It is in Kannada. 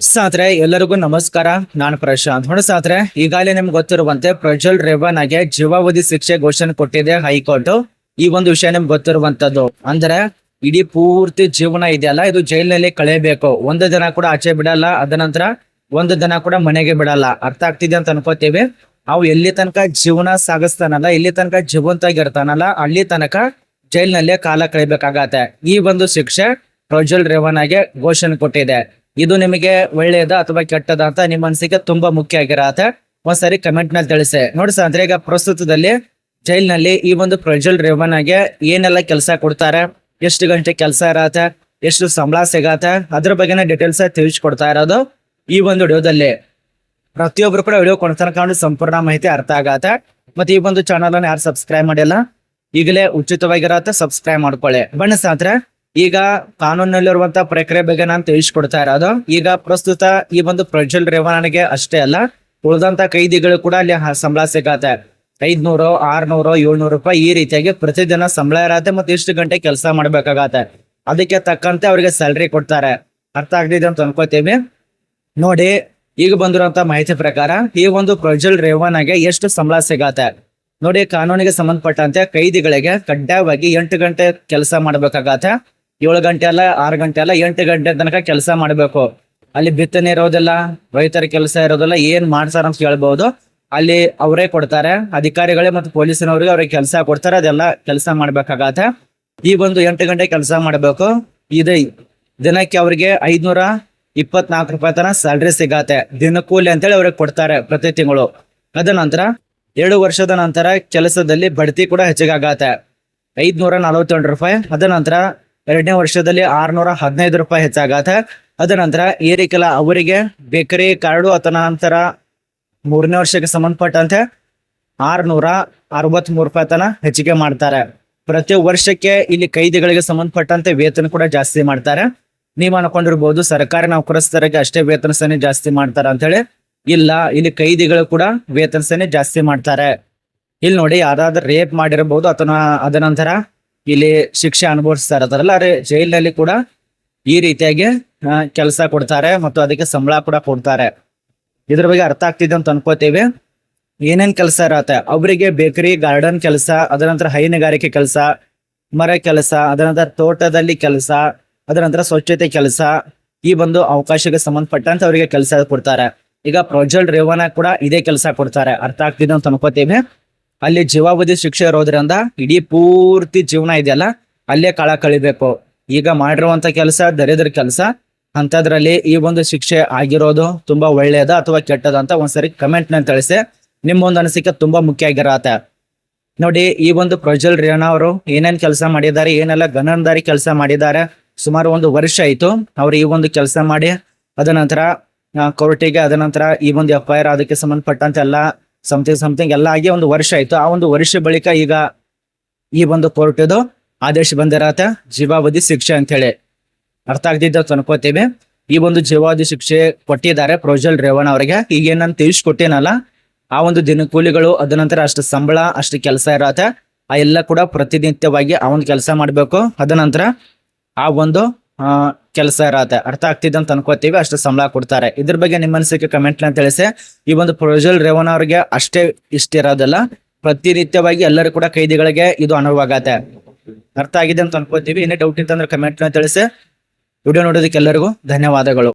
ಸಾತ್ರೆ ಎಲ್ಲರಿಗೂ ನಮಸ್ಕಾರ. ನಾನು ಪ್ರಶಾಂತ್. ನೋಡಿ ಸಾತ್ರೆ ಈಗಾಗಲೇ ನಿಮ್ಗೆ ಗೊತ್ತಿರುವಂತೆ ಪ್ರಜ್ವಲ್ ರೇವಣ್ಣಗೆ ಜೀವಾವಧಿ ಶಿಕ್ಷೆ ಘೋಷಣೆ ಕೊಟ್ಟಿದೆ ಹೈಕೋರ್ಟ್. ಈ ಒಂದು ವಿಷಯ ನಿಮ್ಗೆ ಗೊತ್ತಿರುವಂತದ್ದು ಅಂದ್ರೆ, ಇಡೀ ಪೂರ್ತಿ ಜೀವನ ಇದೆಯಲ್ಲ, ಇದು ಜೈಲಿನಲ್ಲಿ ಕಳೆಯಬೇಕು. ಒಂದು ದಿನ ಕೂಡ ಆಚೆ ಬಿಡಲ್ಲ, ಅದ ನಂತರ ಒಂದು ದಿನ ಕೂಡ ಮನೆಗೆ ಬಿಡಲ್ಲ. ಅರ್ಥ ಆಗ್ತಿದೆ ಅಂತ ಅನ್ಕೋತೀವಿ. ಅವು ಎಲ್ಲಿ ತನಕ ಜೀವನ ಸಾಗಿಸ್ತಾನಲ್ಲ ಇಲ್ಲಿ ತನಕ ಜೀವಂತಾಗಿರ್ತಾನಲ್ಲ ಅಲ್ಲಿ ತನಕ ಜೈಲಿನಲ್ಲೇ ಕಾಲ ಕಳಿಬೇಕಾಗತ್ತೆ ಈ ಒಂದು ಶಿಕ್ಷೆ ಪ್ರಜ್ವಲ್ ರೇವಣ್ಣಗೆ ಘೋಷಣೆ ಕೊಟ್ಟಿದೆ. ಇದು ನಿಮಗೆ ಒಳ್ಳೆಯದ ಅಥವಾ ಕೆಟ್ಟದ ಅಂತ ನಿಮ್ಮ ಅನಿಸಿಕೆ ತುಂಬಾ ಮುಖ್ಯ ಆಗಿರತ್ತೆ ಒಂದ್ಸರಿ ಕಮೆಂಟ್ನಲ್ಲಿ ತಿಳಿಸಿ. ನೋಡಿ ಸರ್ ಅಂದ್ರೆ ಈಗ ಪ್ರಸ್ತುತದಲ್ಲಿ ಜೈಲ್ನಲ್ಲಿ ಈ ಒಂದು ಪ್ರಜ್ವಲ್ ರೇವಣ್ಣಗೆ ಏನೆಲ್ಲ ಕೆಲಸ ಕೊಡ್ತಾರೆ, ಎಷ್ಟು ಗಂಟೆ ಕೆಲಸ ಇರತ್ತೆ, ಎಷ್ಟು ಸಂಬಳ ಸಿಗತ್ತೆ, ಅದ್ರ ಬಗ್ಗೆನ ಡೀಟೇಲ್ಸ್ ತಿಳಿಸ್ಕೊಡ್ತಾ ಇರೋದು ಈ ಒಂದು ವಿಡಿಯೋದಲ್ಲಿ. ಪ್ರತಿಯೊಬ್ರು ಕೂಡ ವಿಡಿಯೋ ಕಾಣೋದು ಸಂಪೂರ್ಣ ಮಾಹಿತಿ ಅರ್ಥ ಆಗತ್ತೆ. ಮತ್ತೆ ಈ ಒಂದು ಚಾನಲ್ ಅನ್ನು ಯಾರು ಸಬ್ಸ್ಕ್ರೈಬ್ ಮಾಡಿಲ್ಲ, ಈಗಲೇ ಉಚಿತವಾಗಿರತ್ತೆ ಸಬ್ಸ್ಕ್ರೈಬ್ ಮಾಡ್ಕೊಳ್ಳಿ. ಬಣ್ಣ ಸಾತ್ರ ಈಗ ಕಾನೂನಲ್ಲಿರುವಂತ ಪ್ರಕ್ರಿಯೆ ಬಗ್ಗೆ ನಾನು ತಿಳಿಸ್ಕೊಡ್ತಾ ಇರೋದು. ಈಗ ಪ್ರಸ್ತುತ ಈ ಒಂದು ಪ್ರಜ್ವಲ್ ರೇವಣ್ಣನಿಗೆ ಅಷ್ಟೇ ಅಲ್ಲ, ಉಳಿದಂತ ಕೈದಿಗಳು ಕೂಡ ಅಲ್ಲಿ ಸಂಬಳ ಸಿಗತ್ತೆ. ಐದ್ನೂರು, ಆರ್ನೂರು, ಏಳ್ನೂರು ರೂಪಾಯಿ ಈ ರೀತಿಯಾಗಿ ಪ್ರತಿದಿನ ಸಂಬಳ ಇರತ್ತೆ ಮತ್ತೆ ಇಷ್ಟು ಗಂಟೆ ಕೆಲಸ ಮಾಡ್ಬೇಕಾಗತ್ತೆ. ಅದಕ್ಕೆ ತಕ್ಕಂತೆ ಅವ್ರಿಗೆ ಸ್ಯಾಲ್ರಿ ಕೊಡ್ತಾರೆ. ಅರ್ಥ ಆಗ್ತಿದೆ ಅಂತ ಅನ್ಕೋತೀವಿ. ನೋಡಿ, ಈಗ ಬಂದಿರುವಂತ ಮಾಹಿತಿ ಪ್ರಕಾರ ಈ ಒಂದು ಪ್ರಜ್ವಲ್ ರೇವಣ್ಣಗೆ ಎಷ್ಟು ಸಂಬಳ ಸಿಗತ್ತೆ. ನೋಡಿ, ಕಾನೂನಿಗೆ ಸಂಬಂಧಪಟ್ಟಂತೆ ಕೈದಿಗಳಿಗೆ ಕಡ್ಡಾಯವಾಗಿ ಎಂಟು ಗಂಟೆ ಕೆಲಸ ಮಾಡ್ಬೇಕಾಗತ್ತೆ. ಏಳು ಗಂಟೆ ಅಲ್ಲ, ಆರು ಗಂಟೆ ಅಲ್ಲ, ಎಂಟು ಗಂಟೆ ತನಕ ಕೆಲಸ ಮಾಡಬೇಕು. ಅಲ್ಲಿ ಬಿತ್ತನೆ ಇರೋದಿಲ್ಲ, ರೈತರ ಕೆಲಸ ಇರೋದಿಲ್ಲ, ಏನ್ ಮಾಡ್ತಾರ ಅಂತ ಕೇಳ್ಬಹುದು ಅಲ್ಲಿ ಅವರೇ ಕೊಡ್ತಾರೆ, ಅಧಿಕಾರಿಗಳೇ ಮತ್ತು ಪೊಲೀಸಿನವ್ರಿಗೆ ಅವ್ರಿಗೆ ಕೆಲಸ ಕೊಡ್ತಾರೆ, ಅದೆಲ್ಲ ಕೆಲಸ ಮಾಡ್ಬೇಕಾಗತ್ತೆ. ಈ ಒಂದು ಎಂಟು ಗಂಟೆ ಕೆಲಸ ಮಾಡಬೇಕು. ಇದು, ದಿನಕ್ಕೆ ಅವ್ರಿಗೆ ಐದ್ನೂರ ಇಪ್ಪತ್ನಾಲ್ಕು ರೂಪಾಯಿ ತನ ಸ್ಯಾಲ್ರಿ ಸಿಗತ್ತೆ. ದಿನಕೂಲಿ ಅಂತೇಳಿ ಅವ್ರಿಗೆ ಕೊಡ್ತಾರೆ ಪ್ರತಿ ತಿಂಗಳು. ಅದ ನಂತರ ಎರಡು ವರ್ಷದ ನಂತರ ಕೆಲಸದಲ್ಲಿ ಬಡ್ತಿ ಕೂಡ ಹೆಚ್ಚಿಗಾಗತ್ತೆ. ಐದ್ನೂರ ನಲವತ್ತೆಂಟು ರೂಪಾಯಿ. ಅದ ನಂತರ ಎರಡನೇ ವರ್ಷದಲ್ಲಿ ಆರ್ನೂರ ಹದಿನೈದು ರೂಪಾಯಿ ಹೆಚ್ಚಾಗತ್ತೆ ಅದ ನಂತರ ಏರಿಕೆಲ್ಲ ಅವರಿಗೆ ಬೇಕರಿ ಕಾರ್ಡು ಅಥವಾ ನಂತರ ಮೂರನೇ ವರ್ಷಕ್ಕೆ ಸಂಬಂಧಪಟ್ಟಂತೆ ಆರುನೂರ ಅರವತ್ಮೂರು ರೂಪಾಯಿ ತನ ಹೆಚ್ಚಿಗೆ ಮಾಡ್ತಾರೆ. ಪ್ರತಿ ವರ್ಷಕ್ಕೆ ಇಲ್ಲಿ ಕೈದಿಗಳಿಗೆ ಸಂಬಂಧಪಟ್ಟಂತೆ ವೇತನ ಕೂಡ ಜಾಸ್ತಿ ಮಾಡ್ತಾರೆ. ನೀವು ಅನ್ಕೊಂಡಿರ್ಬೋದು ಸರ್ಕಾರಿ ನೌಕರಸ್ಥರಿಗೆ ಅಷ್ಟೇ ವೇತನ ಸನಿ ಜಾಸ್ತಿ ಮಾಡ್ತಾರೆ ಅಂತ ಹೇಳಿ. ಇಲ್ಲ, ಇಲ್ಲಿ ಕೈದಿಗಳು ಕೂಡ ವೇತನ ಸನಿ ಜಾಸ್ತಿ ಮಾಡ್ತಾರೆ. ಇಲ್ಲಿ ನೋಡಿ ಯಾರಾದ್ರೂ ರೇಪ್ ಮಾಡಿರಬಹುದು ಅಥವಾ ಅದ ನಂತರ ಇಲ್ಲಿ ಶಿಕ್ಷೆ ಅನುಭವಿಸ್ತಾ ಇರ್ತಾರಲ್ಲ ಅರೆ ಜೈಲಿನಲ್ಲಿ ಕೂಡ ಈ ರೀತಿಯಾಗಿ ಕೆಲಸ ಕೊಡ್ತಾರೆ ಮತ್ತು ಅದಕ್ಕೆ ಸಂಬಳ ಕೂಡ ಕೊಡ್ತಾರೆ. ಇದ್ರ ಬಗ್ಗೆ ಅರ್ಥ ಆಗ್ತಿದೆ ಅಂತ ಅನ್ಕೋತೀವಿ. ಏನೇನ್ ಕೆಲಸ ಇರತ್ತೆ? ಅವರಿಗೆ ಬೇಕರಿ, ಗಾರ್ಡನ್ ಕೆಲಸ, ಅದರ ನಂತರ ಹೈನುಗಾರಿಕೆ ಕೆಲಸ, ಮರ ಕೆಲಸ, ಅದರ ನಂತರ ತೋಟದಲ್ಲಿ ಕೆಲಸ, ಅದರ ನಂತರ ಸ್ವಚ್ಛತೆ ಕೆಲಸ, ಈ ಒಂದು ಅವಕಾಶಕ್ಕೆ ಸಂಬಂಧಪಟ್ಟಂತ ಅವರಿಗೆ ಕೆಲಸ ಕೊಡ್ತಾರೆ. ಈಗ ಪ್ರಜ್ವಲ್ ರೇವಣ್ಣ ಕೂಡ ಇದೇ ಕೆಲಸ ಕೊಡ್ತಾರೆ. ಅರ್ಥ ಆಗ್ತಿದೆ ಅಂತ ಅನ್ಕೋತೀವಿ. ಅಲ್ಲಿ ಜೀವಾವಧಿ ಶಿಕ್ಷೆ ಇರೋದ್ರಿಂದ ಇಡೀ ಪೂರ್ತಿ ಜೀವನ ಇದೆಯಲ್ಲ, ಅಲ್ಲೇ ಕಾಳ ಕಳಿಬೇಕು. ಈಗ ಮಾಡಿರುವಂತ ಕೆಲಸ, ದರಿದ್ರ ಕೆಲಸ ಅಂತದ್ರಲ್ಲಿ ಈ ಒಂದು ಶಿಕ್ಷೆ ಆಗಿರೋದು ತುಂಬಾ ಒಳ್ಳೆಯದ ಅಥವಾ ಕೆಟ್ಟದ ಅಂತ ಒಂದ್ಸರಿ ಕಮೆಂಟ್ನಲ್ಲಿ ತಿಳಿಸಿ. ನಿಮ್ಮೊಂದು ಅನಿಸಿಕೆ ತುಂಬಾ ಮುಖ್ಯ ಆಗಿರತ್ತೆ. ನೋಡಿ, ಈ ಒಂದು ಪ್ರಜ್ವಲ್ ರೇಣಾ ಅವರು ಏನೇನ್ ಕೆಲಸ ಮಾಡಿದ್ದಾರೆ, ಏನೆಲ್ಲ ಗಣನದಾರಿ ಕೆಲಸ ಮಾಡಿದ್ದಾರೆ, ಸುಮಾರು ಒಂದು ವರ್ಷ ಆಯ್ತು ಅವ್ರು ಈ ಒಂದು ಕೆಲಸ ಮಾಡಿ. ಅದ ನಂತರ ಕೋರ್ಟಿಗೆ ಅದ ನಂತರ ಈ ಒಂದು ಎಫ್ ಐ ಆರ್ ಅದಕ್ಕೆ ಸಂಬಂಧಪಟ್ಟಂತೆ ಎಲ್ಲ ಸಮಥಿಂಗ್ ಸಮಥಿಂಗ್ ಎಲ್ಲ ಆಗಿ ಒಂದು ವರ್ಷ ಆಯ್ತು. ಆ ಒಂದು ವರ್ಷ ಬಳಿಕ ಈಗ ಈ ಒಂದು ಕೋರ್ಟ್ ಆದೇಶ ಬಂದಿರತ್ತೆ. ಜೀವಾವಧಿ ಶಿಕ್ಷೆ ಅಂತ ಹೇಳಿ ಅರ್ಥ ಆಗ್ತಿದ್ದ ಅನ್ಕೋತೀವಿ ಈ ಒಂದು ಜೀವಾವಧಿ ಶಿಕ್ಷೆ ಕೊಟ್ಟಿದ್ದಾರೆ ಪ್ರೊಜಲ್ ರೇವಣ್ಣ ಅವರಿಗೆ. ಈಗ ಏನ್ ನಾನು ತಿಳಿಸ್ಕೊಟ್ಟೇನಲ್ಲ. ಆ ಒಂದು ದಿನಕೂಲಿಗಳು ಅದ ನಂತರ ಅಷ್ಟು ಸಂಬಳ, ಅಷ್ಟು ಕೆಲಸ ಇರತ್ತೆ. ಆ ಎಲ್ಲ ಕೂಡ ಪ್ರತಿನಿತ್ಯವಾಗಿ ಆ ಒಂದು ಕೆಲಸ ಮಾಡಬೇಕು. ಅದ ನಂತರ ಆ ಒಂದು ಕೆಲಸ ಇರತ್ತೆ. ಅರ್ಥ ಆಗ್ತಿದೆ ಅಂತ ಅನ್ಕೋತೀವಿ, ಅಷ್ಟು ಸಂಬಳ ಕೊಡ್ತಾರೆ. ಇದ್ರ ಬಗ್ಗೆ ನಿಮ್ಮ ಅನಿಸಿಕೆ ಕಮೆಂಟ್ನಲ್ಲಿ ತಿಳಿಸಿ. ಈ ಒಂದು ಪ್ರೊಜಲ್ ರೇವಣ್ಣ ಅವರಿಗೆ ಅಷ್ಟೇ ಇಷ್ಟ ಇರೋದಿಲ್ಲ ಪ್ರತಿನಿತ್ಯವಾಗಿ ಎಲ್ಲರೂ ಕೂಡ ಕೈದಿಗಳಿಗೆ ಇದು ಅನುವಾಗತ್ತೆ. ಅರ್ಥ ಆಗಿದೆ ಅಂತ ಅನ್ಕೋತೀವಿ. ಏನೇ ಡೌಟ್ ಇತ್ತಂದ್ರೆ ಕಮೆಂಟ್ ತಿಳಿಸಿ. ವಿಡಿಯೋ ನೋಡೋದಕ್ಕೆ ಎಲ್ಲರಿಗೂ ಧನ್ಯವಾದಗಳು.